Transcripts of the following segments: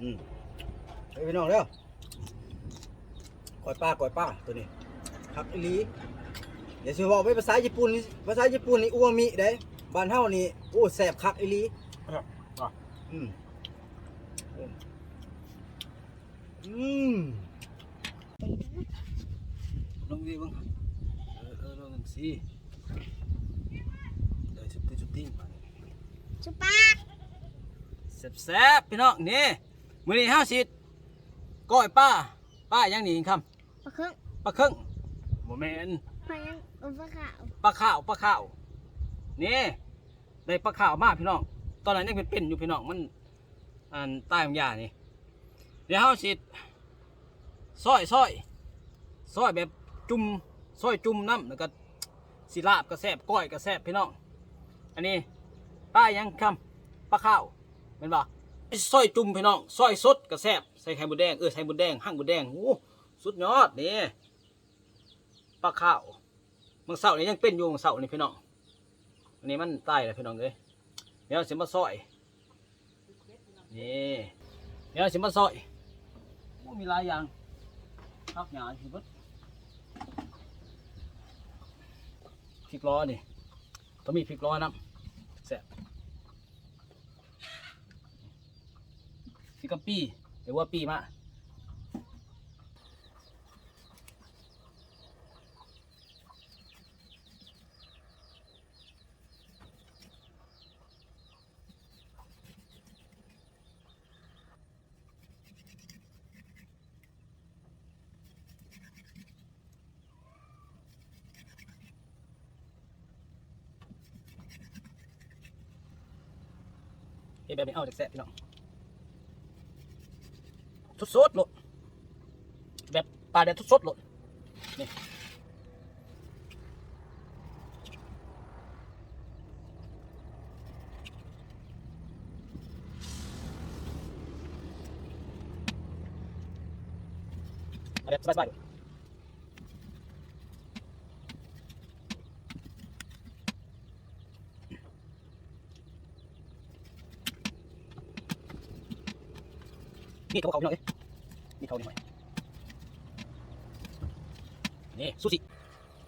อืมเฮ้ยพี่น้องเร็วก่อยป้าก่อยป้าตัวนี้ครับอีหลีเดี๋ยวสิบอกไปภาษาญี่ปุ่นนี่ภาษาญี่ปุ่นนี่อูมามิเด้บ้านเฮานี่โอ้แซ่บคักอีหลีครับอะอืมอืมลองดีบ้างเออเออลองสิเดี๋ยวชุดตีชุดตีมาชุบปากแซ่บๆพี่น้องนี่ มื้อนี้ห้าสิก้อยป้า ป้ายังหนีคปลาเครื่องำปลาเครื่องบ่แม่นปลายังอุปลาขาวปลาข้าวปลาข้าวนี่ได้ปลาข้าวมาพี่น้อง ตอนนั้นยังเป็นเป็นอยู่พี่น้องมันอันใต้ของยานี่เดี๋ยวเฮาสิซอยซอยซอยแบบจุ่มซอยจุ่มน้ำแล้วก็สิลาบก็แซ่บก้อยก็แซ่บพี่น้อง อันนี้ป้ายังคำปลาข้าวเป็นบ่ ซอยจุ่มพี่น้องซอยสดก็แซบใส่ไข่มดแดงเออใส่มดแดงหั่งมดแดงโอ้สุดยอดนี่ปลาข้าวมังเสานี่ยังเป็นอยู่มังเสานี่พี่น้องอันนี้มันตายแล้วพี่น้องเลยเดี๋ยวสิมาซอยนี่เดี๋ยวสิมาซอยโอ้มีหลายอย่างพักหยาสิเบดพริกล้อนี่ต้องมีพริกล้อน้ำแซ่บพริ กะปี้หรือว่าปีมะเฮ็ดแบบนี้เอาจากแซ่พี่น้อง สดๆโลดแบบปลาแดดสดๆโลดนี่เอาแบบสบายๆโลดนี่เขาเขาพี่น้องเอ้ยนี่เขานี่หน่อยนี่ซูชิ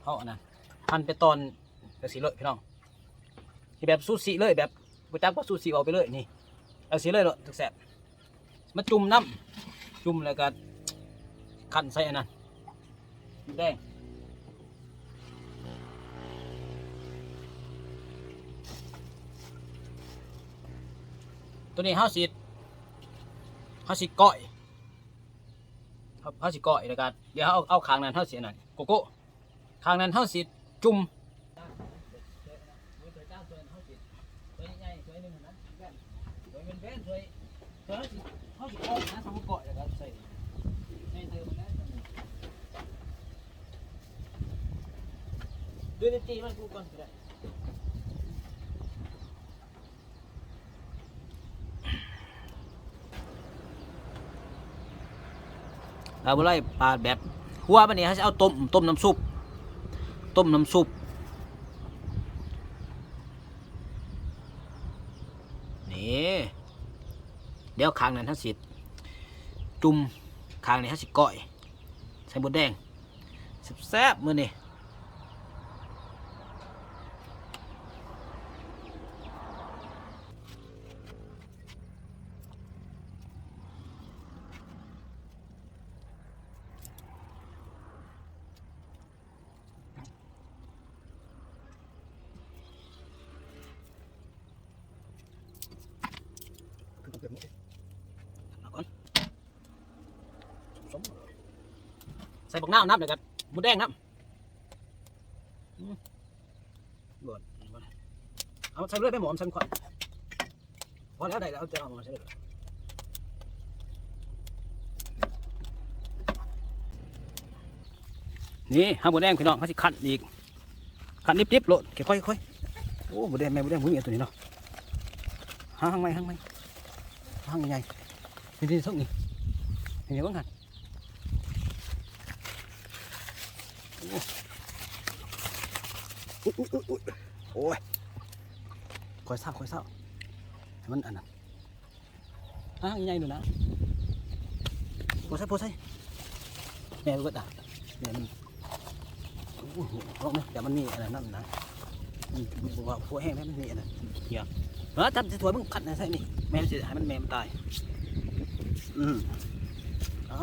เขาอันนั้นหั่นเป็นตอนแบบสีเลยพี่น้องที่แบบซูชิเลยแบบกูจักว่าซูชิเอาไปเลยนี่เอาสีเลยเลยถึกแสบมาจุ่มน้ำจุ่มแล้วก็ขันใส่อันนั้นแดงตัวนี้ห้าสิห้าสิก้อยห้าสิก้อยแล้วกันเดี๋ยวเอาเอาคางนั้นห้าสิอันนั้นโกโก้ คางนั้นห้าสิจุ่มด้วยตีมันกูก่อนก็ได้เราบ่ไล่ปลาแบบหัวมันนี่เขาจะเอาต้มต้มน้ำซุป ต้มน้ำซุป นี่เดี๋ยวคางนั้นทั้งสิจุ่มคางนี้ทั้งสิก้อย ใส่บดแดงแซ่บๆมือนี่เอาก่อนสมใส่บักน้าวน้ำเดี๋ยวกันบดแดงน้ำบดบดเอาใส่เลือดไปหมอมใส่ขวดพอแล้วได้แล้วจะเอามาใส่เลยนี่ห้าบัวแดงพี่น้องเขาสิขันอีกขันนิบๆโลดค่อยๆค่อยๆโอ้บัวแดงแม่บัวแดงมึงเอียตัวนี้เนาะห้างไหมห้างไหมห้างใหญ่นี่นี่ทุกนี่เดี๋ยวเบิ่งหัน อุ๊ยอุ๊ยอุ๊ยโอ้ยคอยเศร้าคอยเศร้าให้มันอันนั้นห้างใหญ่หนูนะโพใส่โพใส่แม่ก็ด่าแม่มันโอ้โหลองไหมแต่มันมีอะไรนั่นนะอืมบอกว่าพวแห้งแล้วมันมีอะไรเหี้ยเออจับจะถวยมึงขัดนะใส่นี่แม่จะให้มันแม่มันตายอืมเอา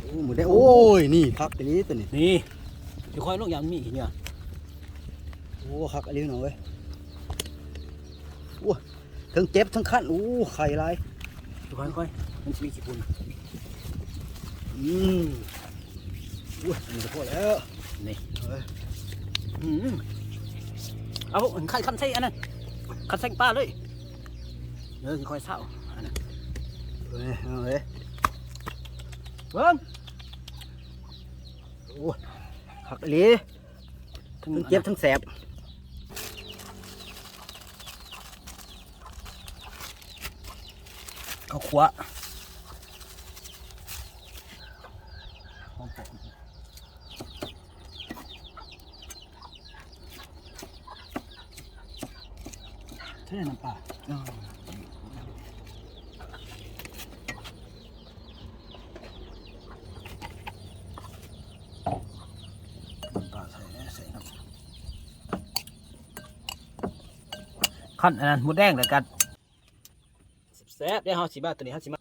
โอ้หมูได้โอ้โอ้ยนี่คักอันนี้ตัวนี้นี่ เดี๋ยวคอยลงยามนมีขี้เหงื่อโอ้คักอันนี้หน่อยเว้ยโอ้ทั้งเจ็บทั้งคันโอ้ไข่ลายเดี๋ยวคอยคอยมันจะมีขี้ปุ่นอืมโอ้ยนี่ก็พอแล้วนี่เอ้ยอืมเอาขันขันใส่อันนั้นขันใส่ปลาเลยเออคอยเศร้าอันนั้นเอ้ยเอาเว้ยเบิ้งโอ้ คักอันนี้ทั้งเจ็บทั้งแสบเขาขวาเท่าน้ำปลา อ้าว น้ำปลาใส่ใส่น้ำ ขั้นอันนั้นหมูแดงเลยกันแซ่บได้เฮาสิมาตัวนี้เฮาสิมา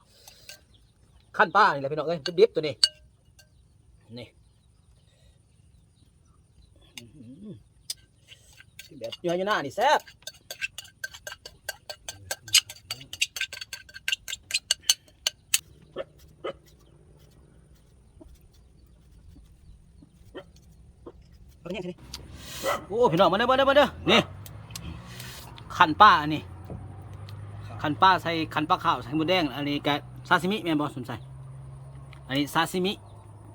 ขั้นป้านี่แหละพี่น้องเอ้ยดิบๆตัวนี้นี่อื้อหือแบบเนื้อยู่หน้านี่แซ่บเอาไปยังสินี่โอ้พี่น้องมาเด้อมาเด้อมาเด้อนี่ ขั้นป้าอันนี้คันป้าใส่คันปลาขาวใส่หมูแดง อันนี้กะซาซิมิแม่นบอสนใส่อันนี้ซาซิมิ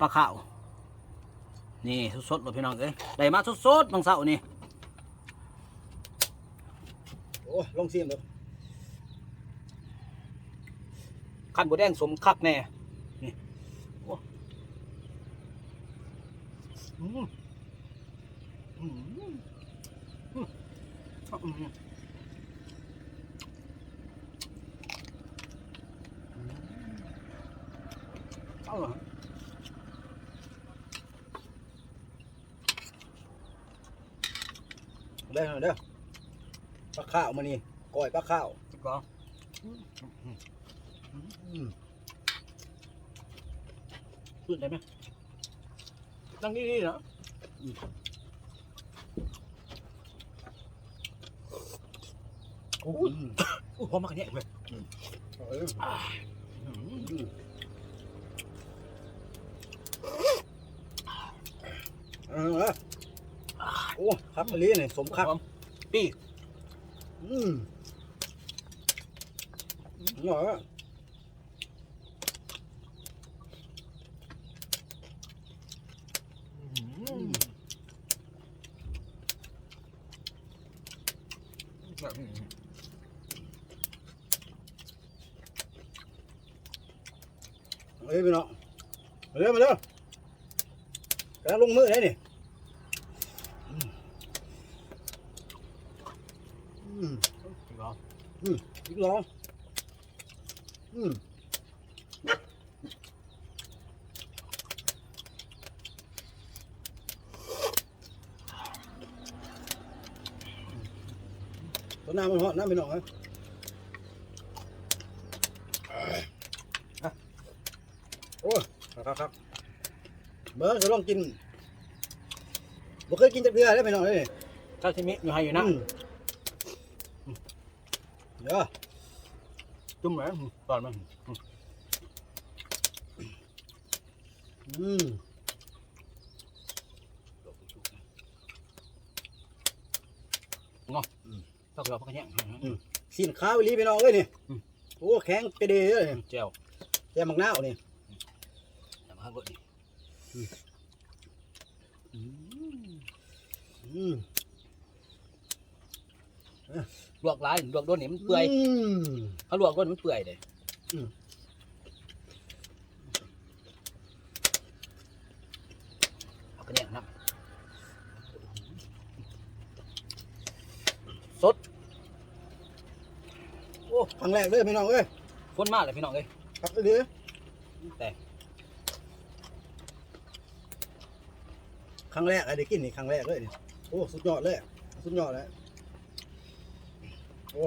ปลาขาวนี่สดๆเลยพี่น้องเอ้ยได้มาสดๆบางเสาร์นี่โอ้ลองเสียมดูคันหมูแดงสมคักแน่นี่โอ้อืมอืมอืมอืมเอาเหรอเด้อเด้อปลาข้าวมานี่ก้อยปลาข้าวถูกต้องอืมพูดได้ไหมนั่งดีๆนะโอ้ยอืมโอ้ยพร้อมมากเนี่ยเว้ย เอาเอ้ยอ่าเออเออโอ้คักอันนี้นี่สมคักปีอืมหน่อยอะอืมแบบเอ้ยพี่น้องมาเร็วมาเร็วกำลังลงมือได้นี่อืมอืม ถูกต้ องอีกลองอืมตัวน้ำมันหอดน้ำพี่น้องเอ้ยอะโอ้ยครับครับเบิร์จะลองกินบ่เคยกินจากเรือได้พี่น้องเลยนี่ถ้าที่มีอยู่ให้อยู่นะ อืมเดี๋ยว จุ่มไหมตอนมันอืมต้องรอพักแย่งสินค้าวิลีพี่น้องเอ้ยนี่อืมโอ้แข็งกระเดยเลยเจียวแย่มักนาวนี่แต่มาเบิดนี่อืม ลวกหลายลวกโดนนี่มันเปื่อยมเขาลวกโดนมันเปื่อยเลยอืมเอากระแย่งน้ำสดโอ้ครั้งแรกเลยพี่น้องเอ้ยฝนมาเลยพี่น้องเอ้ยครับเดี๋ยวแต่ครั้งแรกไอ้ได้กินนี่ครั้งแรกเลยนี่โอ้สุดยอดเลยสุดยอดเลย โอ้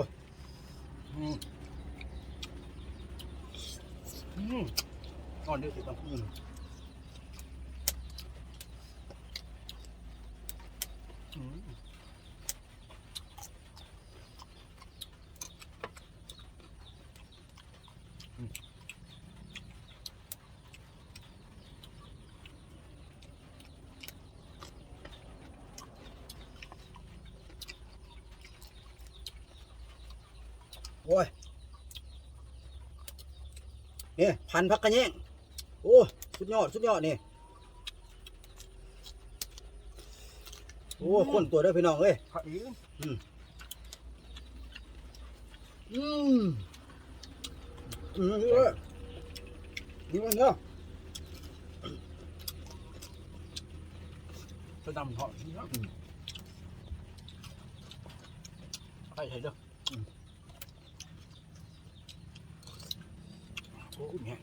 อืมอืมอ่อนเดือดสิครับอืมอืม โอ้ยนี่ พันพักกระแยงโอ้สุดยอดสุดยอดนี่โอ้คนตัวเด้อพี่น้องเอ้ยผักอีกอืมอืมนี่เลยนี่มันเนาะจะดำหอมเนาะใช่ใช่เด้ออืม โอ้ยแม่ง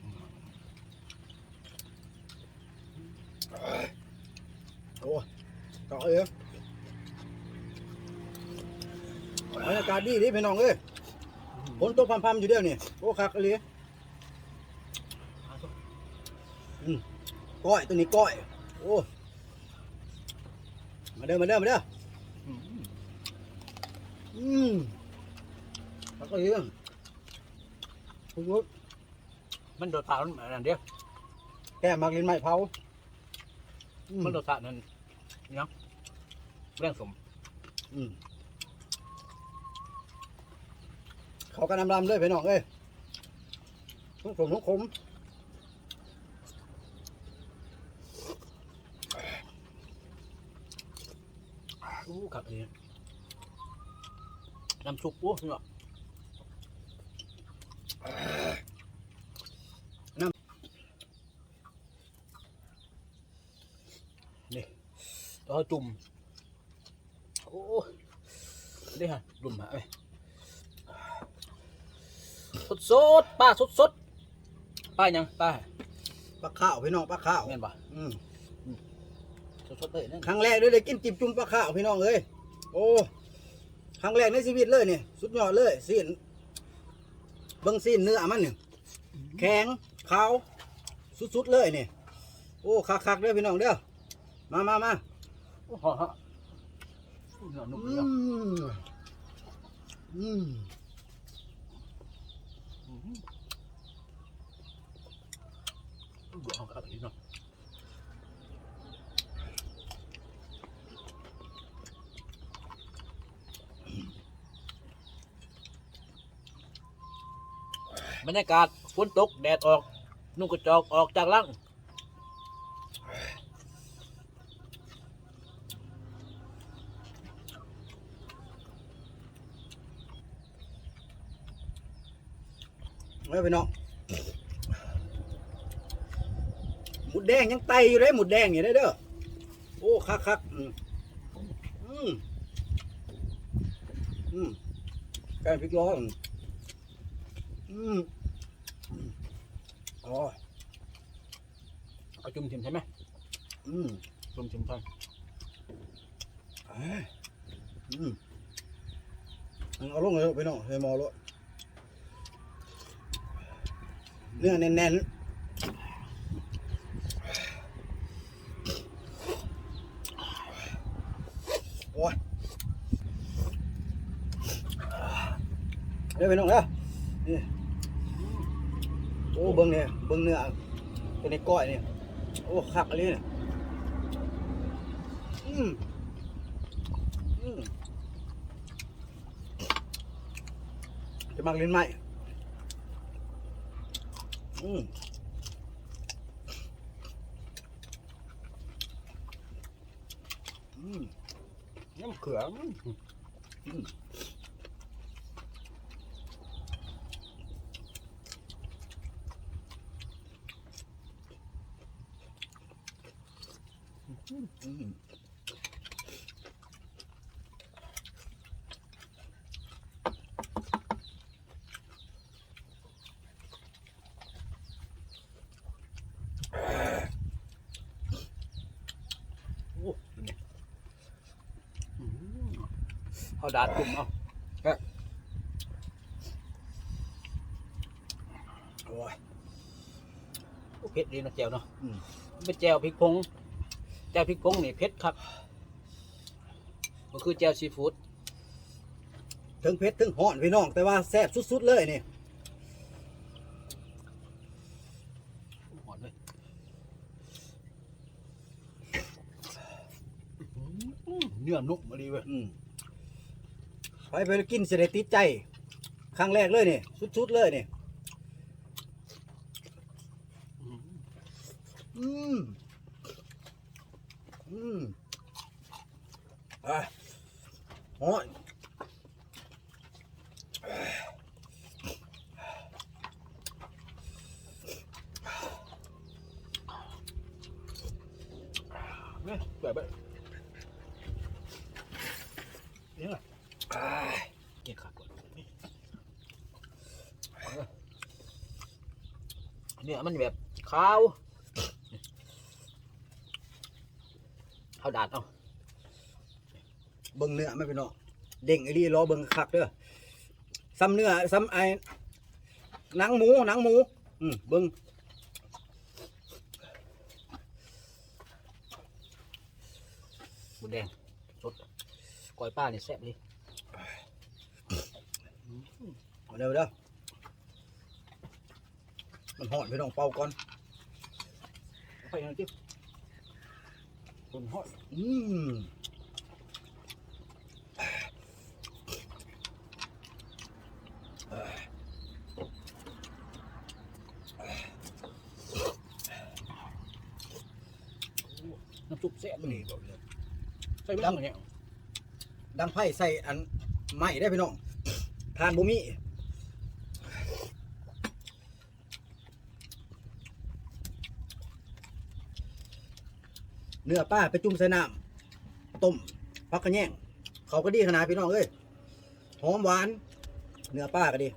โอ้ต่อเลยบรรยากาศดีดิพี่น้องเอ้ยฝนตกพรำๆอยู่เดียวนี่โอ้คักเลยก้อยตัวนี้ก้อย โอ้มาเด้อมาเด้อมาเด้ออืมอืมคักเลยคุณผู้ มันโดดตามันอันเดียวแก้มักลินไม้เผาอืมันโดดตานั่นเนาะเรื่องสมอืมเขากันดำๆเลยพี่น้องเอ้ยทุกผมทุกขมอู้ขับเองน้ำซุปโอ้พี่น้องนี่ ต่อจุ่ม โอ้นี่ฮะจุ่มฮะเอ้ยสดสดๆป้าสดสดๆป้ายังป้าปลาข้าวพี่น้องปลาข้าวแม่นป่ะอืมสดสดๆเลยนั่นครั้งแรกเลยได้กินจิบจุ่มปลาข้าวพี่น้องเอ้ยโอ้ครั้งแรกในชีวิตเลยเนี่ยสุดยอดเลยซีนเบิ้งซีนเนื้อมันเนี่ยแข็งขาวสุดๆเลยเนี่ยโอ้คักๆเด้อพี่น้องเด้อมามามา โอ้โหฮะอู้เนื้อนุ่มอืเนาะมอืมอืมบวกของขับอีกเนาะบรรยากาศฝนตกแดดออก นุ่งกระจอกออกจากลัง เอ้ยพี่น้องหมุดแดงยังไตอยู่เลยหมุดแดงอยู่เลยเด้อโอ้คักๆอืมอืมอืมแกงพริกร้อนอืมอืมอ๋อเอาจุ่มทิมใช่ไหมอืมจุ่มทิมใช่เอ้ยอืมเอาลงเลยไปน้องให้หมอรถ เนื้อแน่นๆ โอ้ยเดี๋ยวไปน้องเด้อนี่โอ้เบิ้งเนี่ยเบิ้งเนื้อตัวนี้ก้อยเนี่ยโอ้คักอะไรเนี่ยอืมอืมจะมักลิ้นไหม น้ำเขือมน อืมอืม เอา ดาดจุ่มเอาโอ้ยโอเผ็ดดีนะแจวเนาะอืมเป็นแจวพริกผงแจวพริกผงนี่เผ็ดครับมันคือแจวซีฟู้ดถึงเผ็ดถึงห่อนพี่น้อง แต่ว่าแซ่บสุดๆเลยนี่หอมเลยเนื้อนุ่มมาดีเว้ย อืม ไปไปกินเสด็จติดใจ ครั้งแรกเลยนี่สุดๆเลยนี่อืมอืมอะห่อเนี่ยแบบแบบนี่แหละ เกี่ยขาดก่อนนี่เนี่ยมันแบบขาวเอาดาดเอาเบิ่งเนื้อไม่เป็นเนาะเด้งไอ้นี่รอเบิ่งคักเด้อซ้ำเนื้อซ้ำไอ้หนังหมูหนังหมู อืมเบิ่งหมูแดงสดก้อยป้าเนี่ยแซ่บเลย เอาเร็วเด้อมันหอนพี่น้องเป่าก่อนไปยังจิ๊บคนหอดอืมน้ำซุปแซ่บนี่นี่บอกเลยใส่ไม่ต้องเนี่ยดังไผ่ใส่อันใหม่ได้พี่น้องทานบุมี เนื้อป้าไปจุ่มใส่น้ำต้มพักกระแยงเขาก็ดีขนาดพี่น้องเอ้ยหอมหวาน เนื้อป้าก็ดี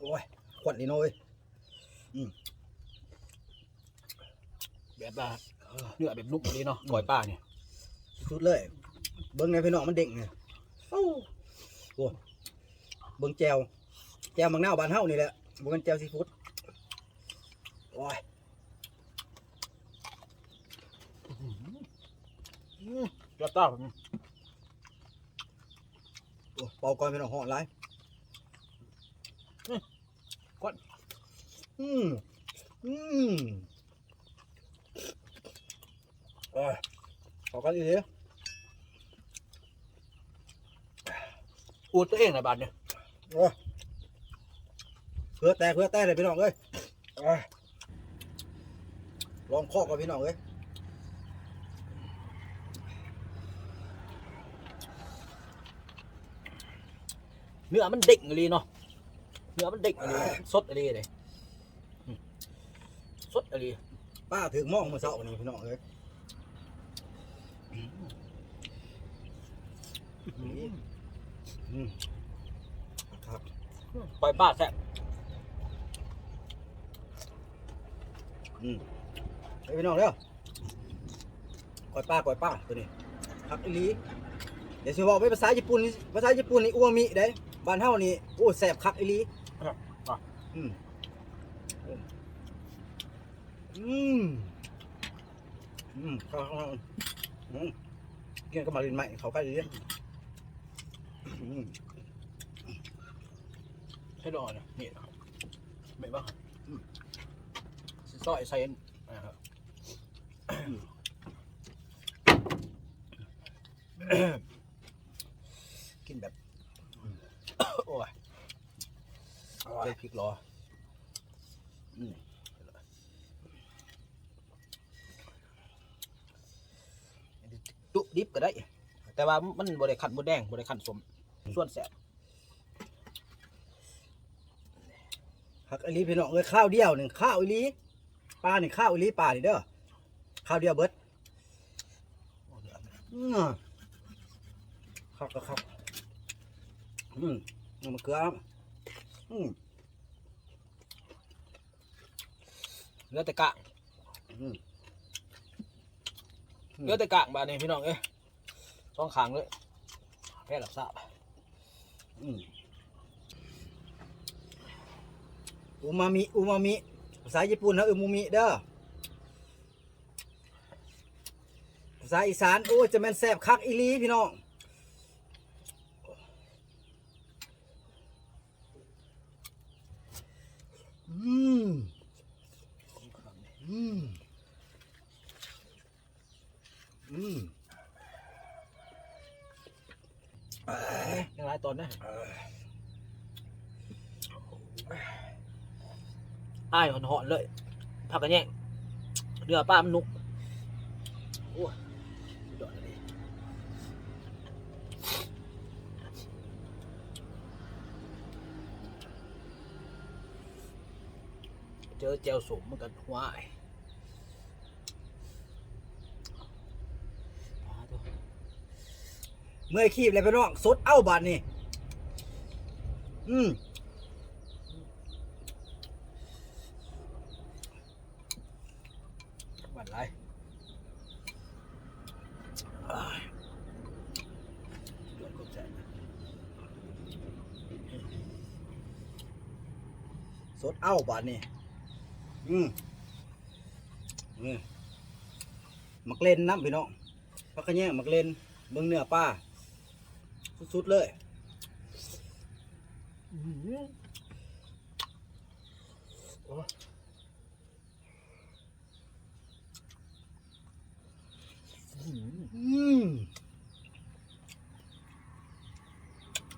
โอ้ยขวัญนี่น้อยแบบว่าเนื้อแบบนุ่มดีเนาะก้อยป้าเนี่ยสุดเลย เบิ้งในพี่น้องมันเด้งไงโอ้ โหเบิ้งแจวแจวมังนาวบานเฮานี่แหละบ่เป็นแจวซีฟู้ดโอ้ยยอดต้าผมโอ้เป่าก่อนพี่น้องห่อหลายอืมอืมโอ้ยขอกันดี อูดตัวเองนะบาดเนี่ยโอ้ยเพื่อแต่เพื่อแต่เลยพี่น้องเอ้ยโอ้ยลองข้อกับพี่น้องเอ้ยเนื้อมันเด็กเลยเนาะเนื้อมันเด็กเลยสดอะไรเลยอืมสดอะไรป้าถึงมองมาเสาร์นี่พี่น้องเอ้ยอืม ครับก้อยป้าแซ่บอืมเฮ้ยพี่น้องเร็วก่อยป้าก่อยป้าตัวนี้ครับอีหลีเดี๋ยวสิบอกไปภาษาญี่ปุ่นนี่ภาษาญี่ปุ่นนี่อูมามิเด้บ้านเฮานี่โอ้แซ่บคักอีหลีอืมอืมอืมเข้าเข้าอืมกินก็มาลินใหม่เขาใกล้ดีเลยอืม ใช่ดอกเนี่ยนี่นะครับไม่บ้างซอยใส่นะครับกินแบบ โอ้ยใส่พริกรออืมจุดิบก็ได้ แต่ว่ามันบริขันบดแดงบริขันสม ส่วนแสบผักอลีพี่น้องเอ้ยข้าวเดียวหนึ่งข้าวอลีปลาหนึ่งข้าวอลีปลาหนี่งเด้อข้าวเดียวเบิดครับครับครับอืมเอามาเกลือครับอืมเลือแต่กะอืมเลือแต่กะบาดนี้พี่น้องเอ้ยสองขางเลยแค่หลับทราบ อูมามิอูมามิภาษาญี่ปุ่นนะอูมูมิเด้อภาษาอีสานโอ้จะแม่นแซ่บคักอีลีพี่น้องอืมอืมอืม ยังไรตอนนะอ้ายหอนๆเลยผักกันแย่งเรือป้ามันนุกโอ้ยสุดยอดเลยเจอแจวสมมันกันหวายปลาตัว เมื่อคีบเลยพี่น้องสดเอ้าบาดนี่อืมบัดไรอ้ายสุดยอดเอ้าบาดนี่อืมอืมมักเล่นน้ำพี่น้องพักกระแยงมักเล่นเบิ่งเนื้อปลา สุดๆเลยอืม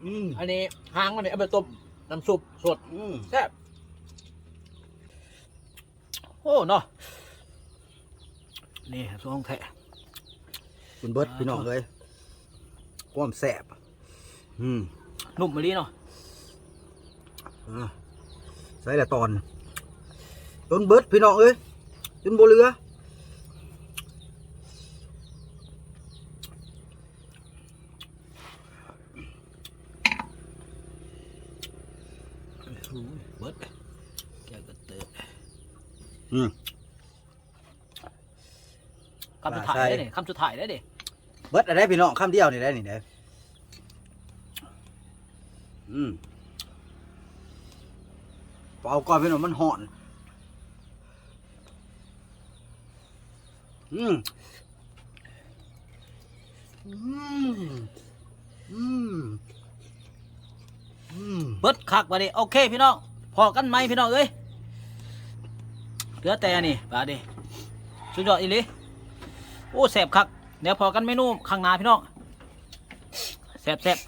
อืมอันนี้หางมันเนี่ยเอาไปต้มน้ำซุปสดอืมแซ่บโอ้เนาะนี่ครับช่วงแทะคุณเบิร์ดพี่น้องเลยความแสบ อืมนุ่มมาลีเนาะอะใส่ละตอนจนเบิร์ดพี่น้องเอ้ยจนโบเหลือเบิดแกก็เติบอืมคำสุดท้ายใช่ได้เนี่ยคำสุดท้ายได้เด็เบิร์ดอะไรพี่น้องคำเดียวนี่ได้นี่เด้ ออืมเป่าก่อนพี่น้องมันห่อน อืมอืมอืมอืมเบิดคักมาดิโอเคพี่น้องพอกันไหมพี่น้องเอ้ยเหลือแต่นี่บาดดิสุดยอดอีหลีโอ้แสบคักเดี๋ยวพอกันเมนูข้างหน้าพี่น้องแสบแสบ